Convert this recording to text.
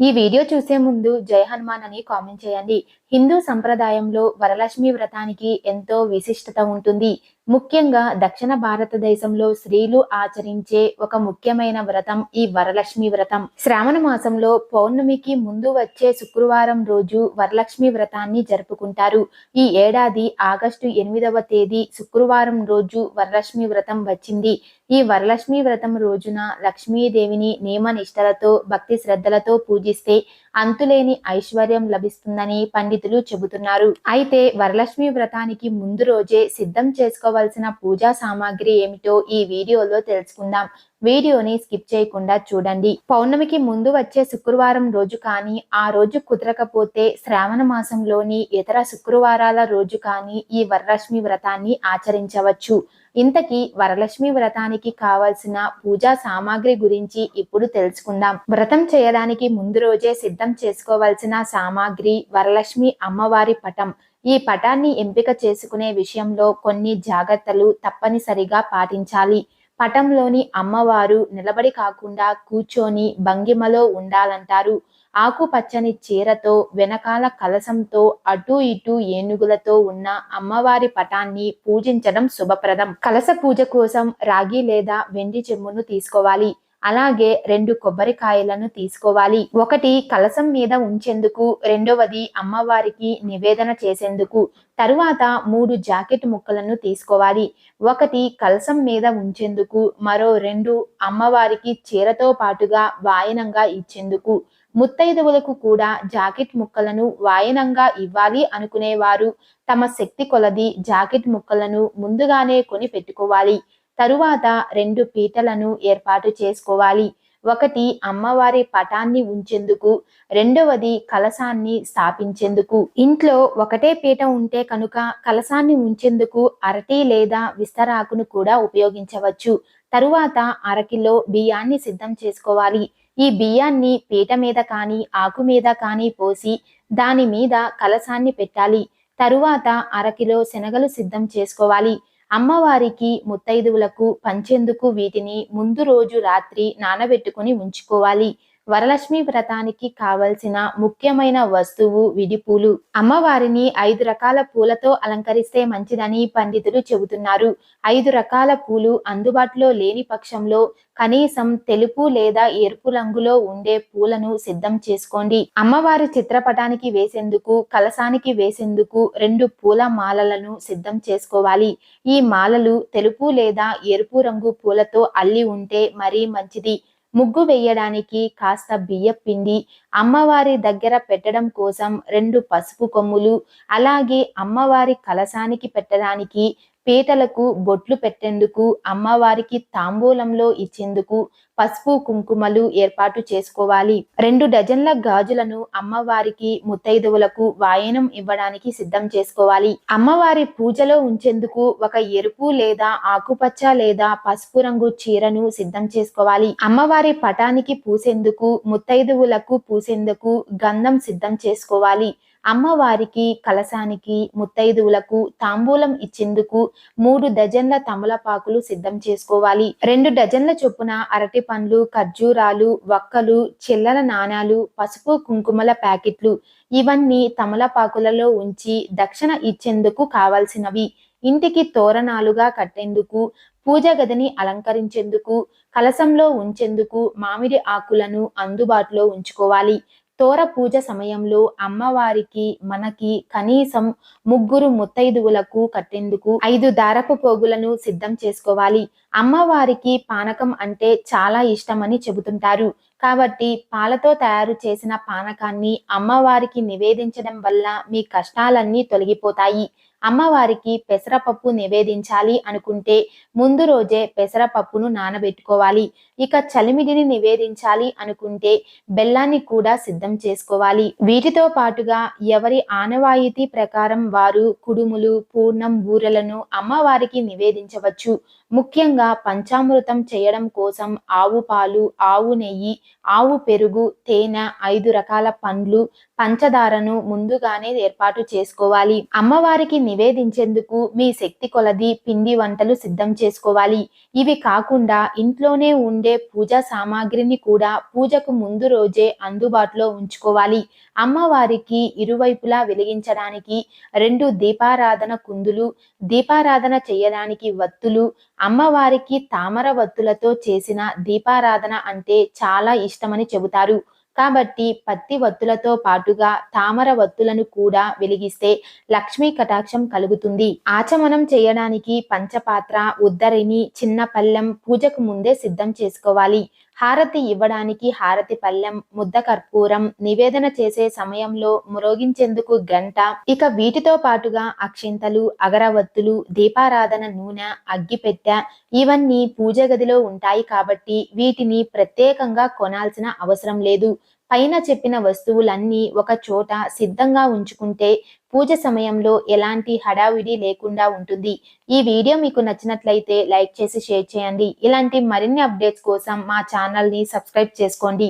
ఈ వీడియో చూసే ముందు జై హనుమాన్ అని కామెంట్ చేయండి. హిందూ సంప్రదాయంలో వరలక్ష్మి వ్రతానికి ఎంతో విశిష్టత ఉంటుంది. ముఖ్యంగా దక్షిణ భారతదేశంలో స్త్రీలు ఆచరించే ఒక ముఖ్యమైన వ్రతం ఈ వరలక్ష్మి వ్రతం. శ్రావణ మాసంలో పౌర్ణమికి ముందు వచ్చే శుక్రవారం రోజు వరలక్ష్మి వ్రతాన్ని జరుపుకుంటారు. ఈ ఏడాది ఆగస్టు ఎనిమిదవ తేదీ శుక్రవారం రోజు వరలక్ష్మి వ్రతం వచ్చింది. ఈ వరలక్ష్మి వ్రతం రోజున లక్ష్మీదేవిని నియమ నిష్టలతో భక్తి శ్రద్ధలతో పూజిస్తే అంతులేని ఐశ్వర్యం లభిస్తుందని పండితులు చెబుతున్నారు. అయితే వరలక్ష్మి వ్రతానికి ముందు రోజే సిద్ధం చేసుకోవాల్సిన పూజా సామాగ్రి ఏమిటో ఈ వీడియోలో తెలుసుకుందాం. వీడియోని స్కిప్ చేయకుండా చూడండి. పౌర్ణమికి ముందు వచ్చే శుక్రవారం రోజు కానీ ఆ రోజు కుదరకపోతే శ్రావణ మాసంలోని ఇతర శుక్రవారాల రోజు కానీ ఈ వరలక్ష్మి వ్రతాన్ని ఆచరించవచ్చు. ఇంతకీ వరలక్ష్మి వ్రతానికి కావలసిన పూజా సామాగ్రి గురించి ఇప్పుడు తెలుసుకుందాం. వ్రతం చేయడానికి ముందు రోజే సిద్ధం చేసుకోవాల్సిన సామాగ్రి వరలక్ష్మి అమ్మవారి పటం. ఈ పటాన్ని ఎంపిక చేసుకునే విషయంలో కొన్ని జాగ్రత్తలు తప్పనిసరిగా పాటించాలి. పటంలోని అమ్మవారు నిలబడి కాకుండా కూర్చొని భంగిమలో ఉండాలంటారు. ఆకుపచ్చని చీరతో వెనకాల కలసంతో అటు ఇటు ఏనుగులతో ఉన్న అమ్మవారి పటాన్ని పూజించడం శుభప్రదం. కలస పూజ కోసం రాగి లేదా వెండి చెమ్మును తీసుకోవాలి. అలాగే రెండు కొబ్బరికాయలను తీసుకోవాలి. ఒకటి కలసం మీద ఉంచేందుకు రెండవది అమ్మవారికి నివేదన చేసేందుకు. తరువాత మూడు జాకెట్ ముక్కలను తీసుకోవాలి. ఒకటి కలసం మీద ఉంచేందుకు మరో రెండు అమ్మవారికి చీరతో పాటుగా వాయనంగా ఇచ్చేందుకు. ముత్తైదువులకు కూడా జాకెట్ ముక్కలను వాయనంగా ఇవ్వాలి అనుకునేవారు. తమ శక్తి కొలది జాకెట్ ముక్కలను ముందుగానే కొని పెట్టుకోవాలి. తరువాత రెండు పీటలను ఏర్పాటు చేసుకోవాలి. ఒకటి అమ్మవారి పటాన్ని ఉంచేందుకు రెండవది కలసాన్ని స్థాపించేందుకు. ఇంట్లో ఒకటే పీట ఉంటే కనుక కలసాన్ని ఉంచేందుకు అరటి లేదా విస్తరాకును కూడా ఉపయోగించవచ్చు. తరువాత అరకిలో బియ్యాన్ని సిద్ధం చేసుకోవాలి. ఈ బియ్యాన్ని పీట మీద కానీ ఆకు మీద కానీ పోసి దాని మీద కలసాన్ని పెట్టాలి. తరువాత అరకిలో శనగలు సిద్ధం చేసుకోవాలి. అమ్మవారికి ముత్తైదువులకు పంచేందుకు వీటిని ముందు రోజు రాత్రి నానబెట్టుకుని ఉంచుకోవాలి. వరలక్ష్మి వ్రతానికి కావలసిన ముఖ్యమైన వస్తువు విడిపూలు. అమ్మవారిని ఐదు రకాల పూలతో అలంకరిస్తే మంచిదని పండితులు చెబుతున్నారు. ఐదు రకాల పూలు అందుబాటులో లేని పక్షంలో కనీసం తెలుపు లేదా ఎరుపు రంగులో ఉండే పూలను సిద్ధం చేసుకోండి. అమ్మవారి చిత్రపటానికి వేసేందుకు కలసానికి వేసేందుకు రెండు పూల మాలలను సిద్ధం చేసుకోవాలి. ఈ మాలలు తెలుపు లేదా ఎరుపు రంగు పూలతో అల్లి ఉంటే మరీ మంచిది. ముగ్గు వేయడానికి కాస్త బియ్య పిండి అమ్మవారి దగ్గర పెట్టడం కోసం రెండు పసుపు కొమ్ములు అలాగే అమ్మవారి కలసానికి పెట్టడానికి పీటలకు బొట్లు పెట్టేందుకు అమ్మవారికి తాంబూలంలో ఇచ్చేందుకు పసుపు కుంకుమలు ఏర్పాటు చేసుకోవాలి. రెండు డజన్ల గాజులను అమ్మవారికి ముత్తైదువులకు వాయనం ఇవ్వడానికి సిద్ధం చేసుకోవాలి. అమ్మవారి పూజలో ఉంచేందుకు ఒక ఎరుపు లేదా ఆకుపచ్చ లేదా పసుపు రంగు చీరను సిద్ధం చేసుకోవాలి. అమ్మవారి పటానికి పూసేందుకు ముత్తైదువులకు పూసేందుకు గంధం సిద్ధం చేసుకోవాలి. అమ్మవారికి కలసానికి ముత్తైదువులకు తాంబూలం ఇచ్చేందుకు మూడు డజన్ల తమలపాకులు సిద్ధం చేసుకోవాలి. రెండు డజన్ల చొప్పున అరటి పండ్లు ఖర్జూరాలు వక్కలు చిల్లర నాణాలు పసుపు కుంకుమల ప్యాకెట్లు ఇవన్నీ తమలపాకులలో ఉంచి దక్షిణ ఇచ్చేందుకు కావాల్సినవి. ఇంటికి తోరణాలుగా కట్టేందుకు పూజ గదిని అలంకరించేందుకు కలసంలో ఉంచేందుకు మామిడి ఆకులను అందుబాటులో ఉంచుకోవాలి. తోర పూజ సమయంలో అమ్మవారికి మనకి కనీసం ముగ్గురు ముత్తైదువులకు కట్టేందుకు ఐదు దారపు పోగులను సిద్ధం చేసుకోవాలి. అమ్మవారికి పానకం అంటే చాలా ఇష్టమని చెబుతుంటారు. కాబట్టి పాలతో తయారు చేసిన పానకాన్ని అమ్మవారికి నివేదించడం వల్ల మీ కష్టాలన్నీ తొలగిపోతాయి. అమ్మవారికి పెసరపప్పు నివేదించాలి అనుకుంటే ముందు రోజే పెసరపప్పును నానబెట్టుకోవాలి. ఇక చలిమిడిని నివేదించాలి అనుకుంటే బెల్లాన్ని కూడా సిద్ధం చేసుకోవాలి. వీటితో పాటుగా ఎవరి ఆనవాయితీ ప్రకారం వారు కుడుములు పూర్ణం బూరెలను అమ్మవారికి నివేదించవచ్చు. ముఖ్యంగా పంచామృతం చేయడం కోసం ఆవు పాలు ఆవు నెయ్యి ఆవు పెరుగు తేనె ఐదు రకాల పండ్లు పంచదారను ముందుగానే ఏర్పాటు చేసుకోవాలి. అమ్మవారికి నివేదించేందుకు మీ శక్తి కొలది పిండి వంటలు సిద్ధం చేసుకోవాలి. ఇవి కాకుండా ఇంట్లోనే ఉండే పూజా సామాగ్రిని కూడా పూజకు ముందు రోజే అందుబాటులో ఉంచుకోవాలి. అమ్మవారికి ఇరువైపులా వెలిగించడానికి రెండు దీపారాధన కుందులు దీపారాధన చేయడానికి వత్తులు అమ్మవారికి తామర వత్తులతో చేసిన దీపారాధన అంటే చాలా ఇష్టమని చెబుతారు. కాబట్టి పత్తి వత్తులతో పాటుగా తామర వత్తులను కూడా వెలిగిస్తే లక్ష్మీ కటాక్షం కలుగుతుంది. ఆచమనం చేయడానికి పంచపాత్ర ఉద్దరిని చిన్న పళ్ళెం పూజకు ముందే సిద్ధం చేసుకోవాలి. హారతి ఇవ్వడానికి హారతి పళ్ళెం ముద్ద కర్పూరం నివేదన చేసే సమయంలో మురోగించేందుకు గంట ఇక వీటితో పాటుగా అక్షింతలు అగరవత్తులు దీపారాధన నూనె అగ్గిపెట్టె ఇవన్నీ పూజ గదిలో ఉంటాయి కాబట్టి వీటిని ప్రత్యేకంగా కొనాల్సిన అవసరం లేదు. పైన చెప్పిన వస్తువులన్నీ ఒక చోట సిద్ధంగా ఉంచుకుంటే పూజ సమయంలో ఎలాంటి హడావిడి లేకుండా ఉంటుంది. ఈ వీడియో మీకు నచ్చినట్లయితే లైక్ చేసి షేర్ చేయండి. ఇలాంటి మరిన్ని అప్డేట్స్ కోసం మా ఛానల్ని సబ్స్క్రైబ్ చేసుకోండి.